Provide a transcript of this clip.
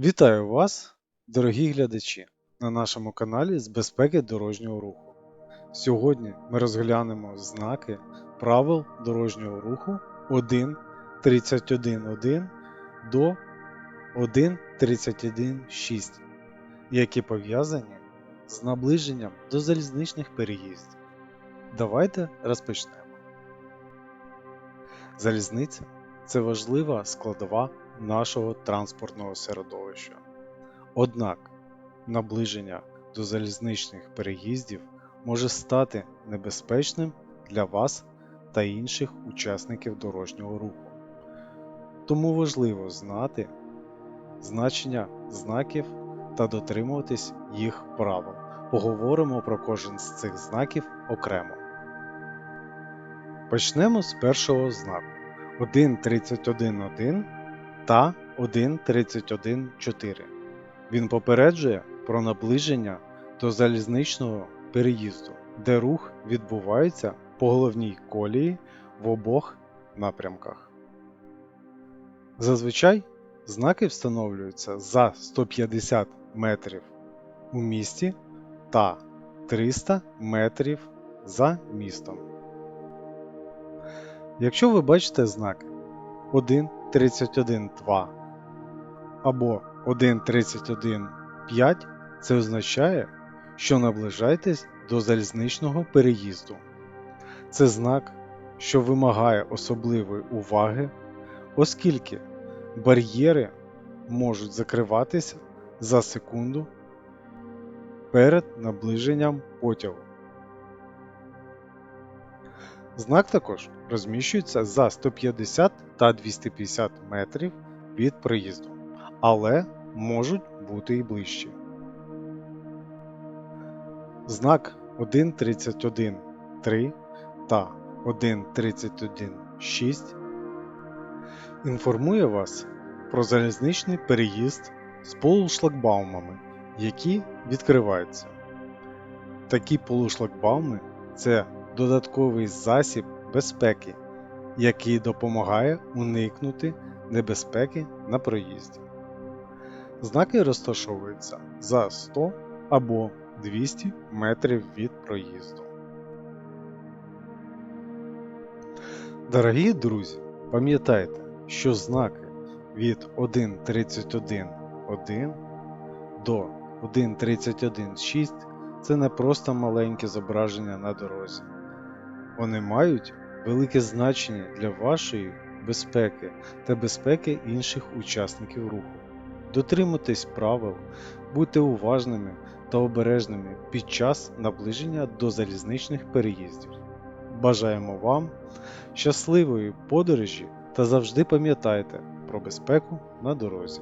Вітаю вас, дорогі глядачі, на нашому каналі з безпеки дорожнього руху. Сьогодні ми розглянемо знаки правил дорожнього руху 1.31.1 до 1.31.6, які пов'язані з наближенням до залізничних переїздів. Давайте розпочнемо. Залізниця це важлива складова нашого транспортного середовища. Однак наближення до залізничних переїздів може стати небезпечним для вас та інших учасників дорожнього руху. Тому важливо знати значення знаків та дотримуватись їх правил. Поговоримо про кожен з цих знаків окремо. Почнемо з першого знаку 1.31.1 та 1.31.4. Він попереджує про наближення до залізничного переїзду, де рух відбувається по головній колії в обох напрямках. Зазвичай знаки встановлюються за 150 метрів у місті та 300 метрів за містом. Якщо ви бачите знаки 1.31.2 або 1.31.5, це означає, що наближаєтесь до залізничного переїзду. Це знак, що вимагає особливої уваги, оскільки бар'єри можуть закриватися за секунду перед наближенням потягу. Знак також розміщується за 150 та 250 метрів від проїзду, але можуть бути і ближче. Знак 1.31.3 та 1.31.6 інформує вас про залізничний переїзд з полушлагбаумами, які відкриваються. Такі полушлагбауми це додатковий засіб безпеки, який допомагає уникнути небезпеки на проїзді. Знаки розташовуються за 100 або 200 метрів від проїзду. Дорогі друзі, пам'ятайте, що знаки від 1.31.1 до 1.31.6 це не просто маленьке зображення на дорозі. Вони мають велике значення для вашої безпеки та безпеки інших учасників руху. Дотримуйтесь правил, будьте уважними та обережними під час наближення до залізничних переїздів. Бажаємо вам щасливої подорожі та завжди пам'ятайте про безпеку на дорозі.